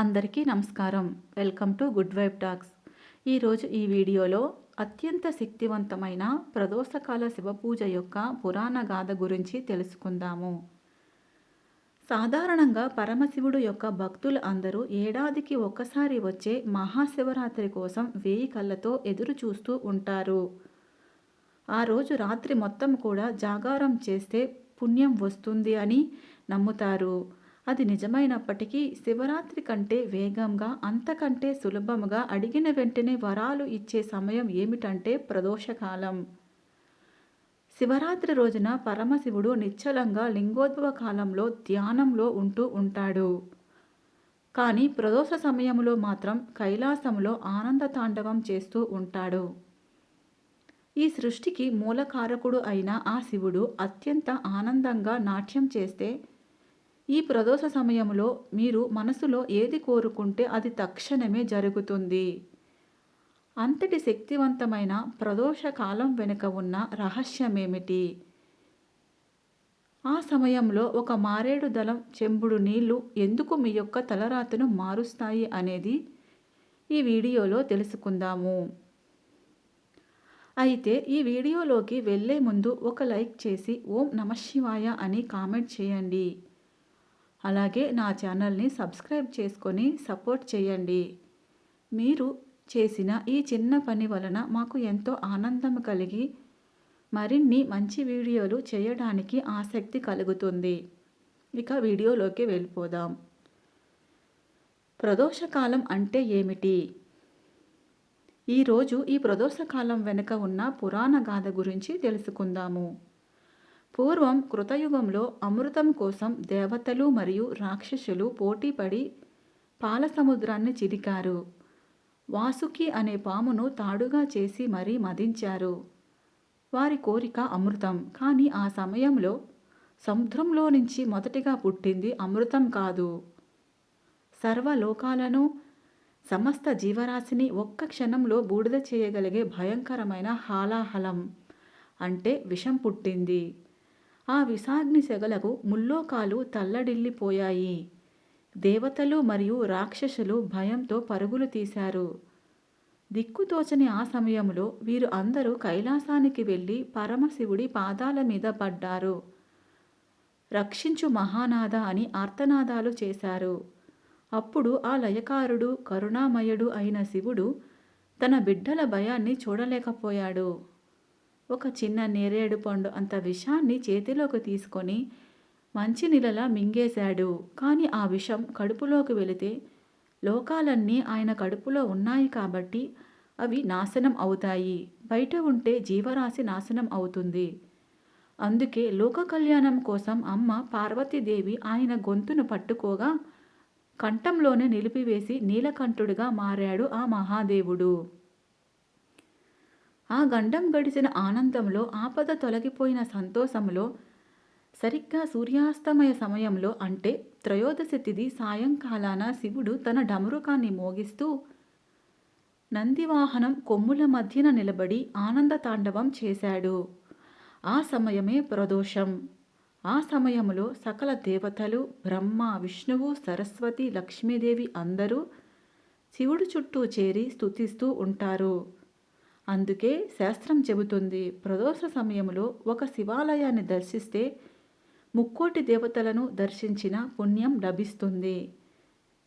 అందరికీ నమస్కారం. Welcome to good vibe talks. ఈరోజు ఈ వీడియోలో అత్యంత శక్తివంతమైన ప్రదోషకాల శివపూజ యొక్క పురాణ గాథ గురించి తెలుసుకుందాము. సాధారణంగా పరమశివుడు యొక్క భక్తులు అందరూ ఏడాదికి ఒక్కసారి వచ్చే మహాశివరాత్రి కోసం వేయి కళ్ళతో ఎదురు చూస్తూ ఉంటారు. ఆ రోజు రాత్రి మొత్తం కూడా జాగారం చేస్తే పుణ్యం వస్తుంది అని నమ్ముతారు. అది నిజమైనప్పటికీ శివరాత్రి కంటే వేగంగా అంతకంటే సులభముగా అడిగిన వెంటనే వరాలు ఇచ్చే సమయం ఏమిటంటే ప్రదోషకాలం. శివరాత్రి రోజున పరమశివుడు నిశ్చలంగా లింగోద్భవ కాలంలో ధ్యానంలో ఉంటూ ఉంటాడు. కానీ ప్రదోష సమయంలో మాత్రం కైలాసంలో ఆనంద తాండవం చేస్తూ ఉంటాడు. ఈ సృష్టికి మూలకారకుడు అయిన ఆ శివుడు అత్యంత ఆనందంగా నాట్యం చేస్తే ఈ ప్రదోష సమయంలో మీరు మనసులో ఏది కోరుకుంటే అది తక్షణమే జరుగుతుంది. అంతటి శక్తివంతమైన ప్రదోష కాలం వెనుక ఉన్న రహస్యమేమిటి? ఆ సమయంలో ఒక మారేడు దళం చెంబుడు నీళ్ళు ఎందుకు మీ యొక్క తలరాతను మారుస్తాయి అనేది ఈ వీడియోలో తెలుసుకుందాము. అయితే ఈ వీడియోలోకి వెళ్ళే ముందు ఒక లైక్ చేసి ఓం నమశివాయ అని కామెంట్ చేయండి. అలాగే నా ఛానల్ని సబ్స్క్రైబ్ చేసుకొని సపోర్ట్ చేయండి. మీరు చేసిన ఈ చిన్న పని వలన మాకు ఎంతో ఆనందం కలిగి మరిన్ని మంచి వీడియోలు చేయడానికి ఆసక్తి కలుగుతుంది. ఇక వీడియోలోకి వెళ్ళిపోదాం. ప్రదోషకాలం అంటే ఏమిటి? ఈరోజు ఈ ప్రదోషకాలం వెనుక ఉన్న పురాణ గాథ గురించి తెలుసుకుందాము. పూర్వం కృతయుగంలో అమృతం కోసం దేవతలు మరియు రాక్షసులు పోటీపడి పాల సముద్రాన్ని చిరికారు వాసుకి అనే పామును తాడుగా చేసి మరీ మదించారు. వారి కోరిక అమృతం. కానీ ఆ సమయంలో సముద్రంలో నుంచి మొదటిగా పుట్టింది అమృతం కాదు. సర్వలోకాలను సమస్త జీవరాశిని ఒక్క క్షణంలో బూడిద చేయగలిగే భయంకరమైన హాలాహలం అంటే విషం పుట్టింది. ఆ విషాగ్ని సెగలకు ముల్లోకాలు తల్లడిల్లిపోయాయి. దేవతలు మరియు రాక్షసులు భయంతో పరుగులు తీశారు. దిక్కుతోచని ఆ సమయంలో వీరు అందరూ కైలాసానికి వెళ్ళి పరమశివుడి పాదాల మీద పడ్డారు. రక్షించు మహానాథ అని ఆర్తనాదాలు చేశారు. అప్పుడు ఆ లయకారుడు కరుణామయుడు అయిన శివుడు తన బిడ్డల భయాన్ని చూడలేకపోయాడు. ఒక చిన్న నేరేడు పండు అంత విషాన్ని చేతిలోకి తీసుకొని మంచినీళ్ళలా మింగేశాడు. కానీ ఆ విషం కడుపులోకి వెళితే లోకాలన్నీ ఆయన కడుపులో ఉన్నాయి కాబట్టి అవి నాశనం అవుతాయి. బయట ఉంటే జీవరాశి నాశనం అవుతుంది. అందుకే లోక కళ్యాణం కోసం అమ్మ పార్వతీదేవి ఆయన గొంతును పట్టుకోగా కంఠంలోనే నిలిపివేసి నీలకంఠుడిగా మారాడు ఆ మహాదేవుడు. ఆ గండం గడిచిన ఆనందంలో ఆపద తొలగిపోయిన సంతోషంలో సరిగ్గా సూర్యాస్తమయ సమయంలో అంటే త్రయోదశి తిథి సాయంకాలాన శివుడు తన డమరుకాన్ని మోగిస్తూ నందివాహనం కొమ్ముల మధ్యన నిలబడి ఆనంద తాండవం చేశాడు. ఆ సమయమే ప్రదోషం. ఆ సమయంలో సకల దేవతలు బ్రహ్మ విష్ణువు సరస్వతి లక్ష్మీదేవి అందరూ శివుడు చుట్టూ చేరి స్తుతిస్తూ ఉంటారు. అందుకే శాస్త్రం చెబుతుంది ప్రదోష సమయంలో ఒక శివాలయాన్ని దర్శిస్తే ముక్కోటి దేవతలను దర్శించిన పుణ్యం లభిస్తుంది.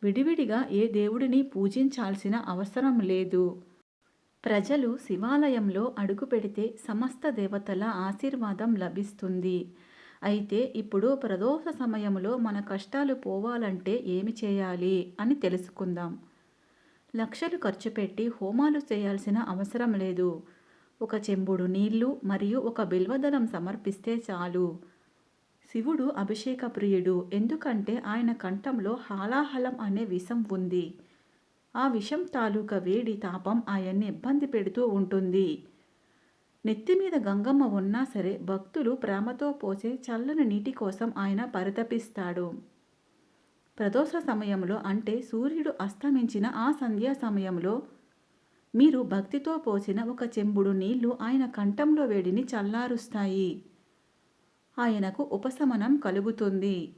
విడివిడిగా ఏ దేవుడిని పూజించాల్సిన అవసరం లేదు. ప్రజలు శివాలయంలో అడుగు పెడితే సమస్త దేవతల ఆశీర్వాదం లభిస్తుంది. అయితే ఇప్పుడు ప్రదోష సమయంలో మన కష్టాలు పోవాలంటే ఏమి చేయాలి అని తెలుసుకుందాం. లక్షలు ఖర్చు పెట్టి హోమాలు చేయాల్సిన అవసరం లేదు. ఒక చెంబుడు నీళ్ళు మరియు ఒక బిల్వదళం సమర్పిస్తే చాలు. శివుడు అభిషేక ప్రియుడు ఎందుకంటే ఆయన కంఠంలో హాలాహలం అనే విషం ఉంది. ఆ విషం తాలూకా వేడి తాపం ఆయన్ని ఇబ్బంది పెడుతూ ఉంటుంది. నెత్తి మీద గంగమ్మ ఉన్నా సరే భక్తులు ప్రేమతో పోసే చల్లని నీటి కోసం ఆయన పరితపిస్తాడు. ప్రదోష సమయంలో అంటే సూర్యుడు అస్తమించిన ఆ సంధ్యా సమయంలో మీరు భక్తితో పోసిన ఒక చెంబుడు నీళ్ళు ఆయన కంఠంలో వేడిని చల్లారుస్తాయి. ఆయనకు ఉపశమనం కలుగుతుంది.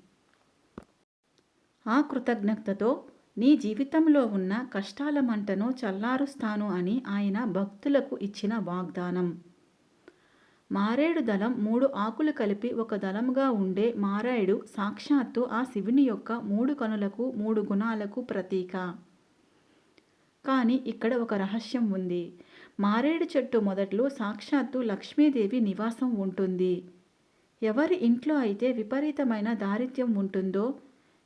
ఆ కృతజ్ఞతతో నీ జీవితంలో ఉన్న కష్టాల మంటను చల్లారుస్తాను అని ఆయన భక్తులకు ఇచ్చిన వాగ్దానం. మారేడు దళం మూడు ఆకులు కలిపి ఒక దళంగా ఉండే మారేడు సాక్షాత్తు ఆ శివుని యొక్క మూడు కనులకు మూడు గుణాలకు ప్రతీక. కానీ ఇక్కడ ఒక రహస్యం ఉంది. మారేడు చెట్టు మొదట్లో సాక్షాత్తు లక్ష్మీదేవి నివాసం ఉంటుంది. ఎవరి ఇంట్లో అయితే విపరీతమైన దారిద్ర్యం ఉంటుందో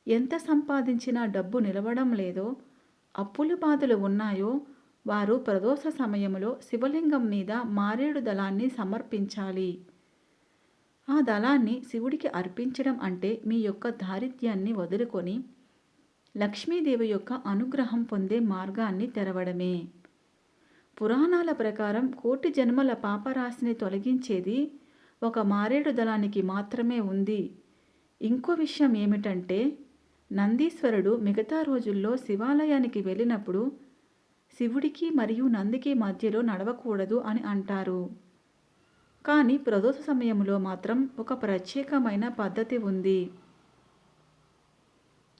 ఎంత సంపాదించినా డబ్బు నిలవడం లేదో అప్పుల బాధలు ఉన్నాయో వారు ప్రదోష సమయంలో శివలింగం మీద మారేడు దళాన్ని సమర్పించాలి. ఆ దళాన్ని శివుడికి అర్పించడం అంటే మీ యొక్క దారిద్ర్యాన్ని వదులుకొని లక్ష్మీదేవి యొక్క అనుగ్రహం పొందే మార్గాన్ని తెరవడమే. పురాణాల ప్రకారం కోటి జన్మల పాపరాశిని తొలగించేది ఒక మారేడు దళానికి మాత్రమే ఉంది. ఇంకో విషయం ఏమిటంటే నందీశ్వరుడు మిగతా రోజుల్లో శివాలయానికి వెళ్ళినప్పుడు శివుడికి మరియు నందికి మధ్యలో నడవకూడదు అని అంటారు. కానీ ప్రదోష సమయంలో మాత్రం ఒక ప్రత్యేకమైన పద్ధతి ఉంది.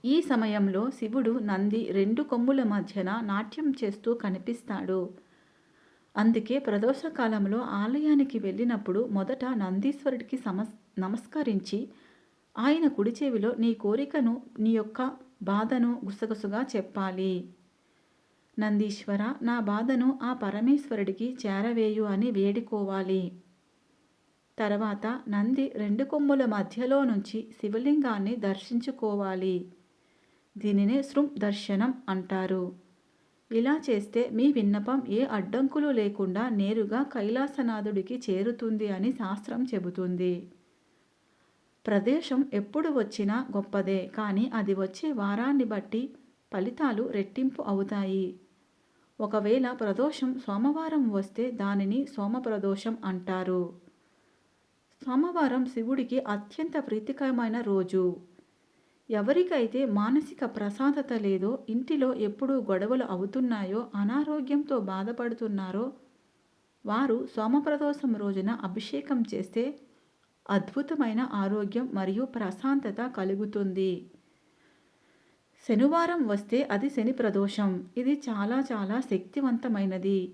ఈ సమయంలో శివుడు నంది రెండు కొమ్ముల మధ్యన నాట్యం చేస్తూ కనిపిస్తాడు. అందుకే ప్రదోష కాలంలో ఆలయానికి వెళ్ళినప్పుడు మొదట నందీశ్వరుడికి సమస్ నమస్కరించి ఆయన కుడి చెవిలో నీ కోరికను నీ యొక్క బాధను గుసగుసగా చెప్పాలి. నందీశ్వర నా బాధను ఆ పరమేశ్వరుడికి చేరవేయు అని వేడుకోవాలి. తర్వాత నంది రెండు కొమ్ముల మధ్యలో నుంచి శివలింగాన్ని దర్శించుకోవాలి. దీనినే శృం దర్శనం అంటారు. ఇలా చేస్తే మీ విన్నపం ఏ అడ్డంకులు లేకుండా నేరుగా కైలాసనాథుడికి చేరుతుంది అని శాస్త్రం చెబుతుంది. ప్రదేశం ఎప్పుడు వచ్చినా గొప్పదే కానీ అది వచ్చే వారాన్ని బట్టి ఫలితాలు రెట్టింపు అవుతాయి. ఒకవేళ ప్రదోషం సోమవారం వస్తే దానిని సోమప్రదోషం అంటారు. సోమవారం శివుడికి అత్యంత ప్రీతికరమైన రోజు. ఎవరికైతే మానసిక ప్రశాంతత లేదో ఇంటిలో ఎప్పుడూ గొడవలు అవుతున్నాయో అనారోగ్యంతో బాధపడుతున్నారో వారు సోమప్రదోషం రోజున అభిషేకం చేస్తే అద్భుతమైన ఆరోగ్యం మరియు ప్రశాంతత కలుగుతుంది. శనివారం వస్తే అది శని ప్రదోషం. ఇది చాలా చాలా శక్తివంతమైనది.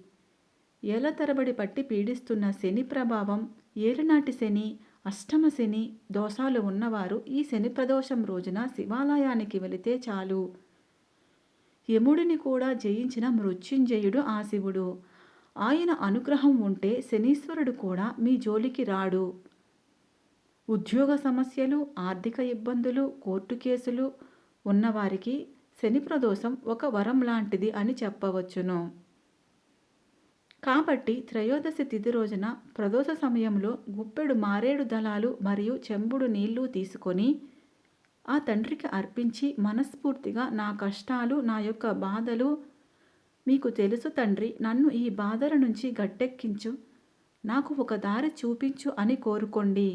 ఏల తరబడి పట్టి పీడిస్తున్న శని ప్రభావం ఏలినాటి శని అష్టమ శని దోషాలు ఉన్నవారు ఈ శని ప్రదోషం రోజున శివాలయానికి వెళితే చాలు. యముడిని కూడా జయించిన మృత్యుంజయుడు ఆ శివుడు. ఆయన అనుగ్రహం ఉంటే శనీశ్వరుడు కూడా మీ జోలికి రాడు. ఉద్యోగ సమస్యలు ఆర్థిక ఇబ్బందులు కోర్టు కేసులు ఉన్నవారికి శని ప్రదోషం ఒక వరం లాంటిది అని చెప్పవచ్చును. కాబట్టి త్రయోదశి తిథి రోజున ప్రదోష సమయంలో గుప్పెడు మారేడు దళాలు మరియు చెంబుడు నీళ్ళు తీసుకొని ఆ తండ్రికి అర్పించి మనస్ఫూర్తిగా నా కష్టాలు నా యొక్క బాధలు మీకు తెలుసు తండ్రి నన్ను ఈ బాధల నుంచి గట్టెక్కించు నాకు ఒక దారి చూపించు అని కోరుకోండి.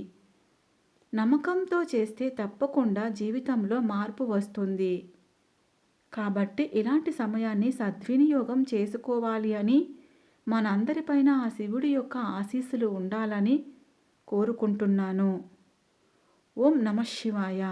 నమ్మకంతో చేస్తే తప్పకుండా జీవితంలో మార్పు వస్తుంది. కాబట్టి ఇలాంటి సమయాన్ని సద్వినియోగం చేసుకోవాలి అని మనందరిపైన ఆ శివుడి యొక్క ఆశీస్సులు ఉండాలని కోరుకుంటున్నాను. ఓం నమ శివాయ.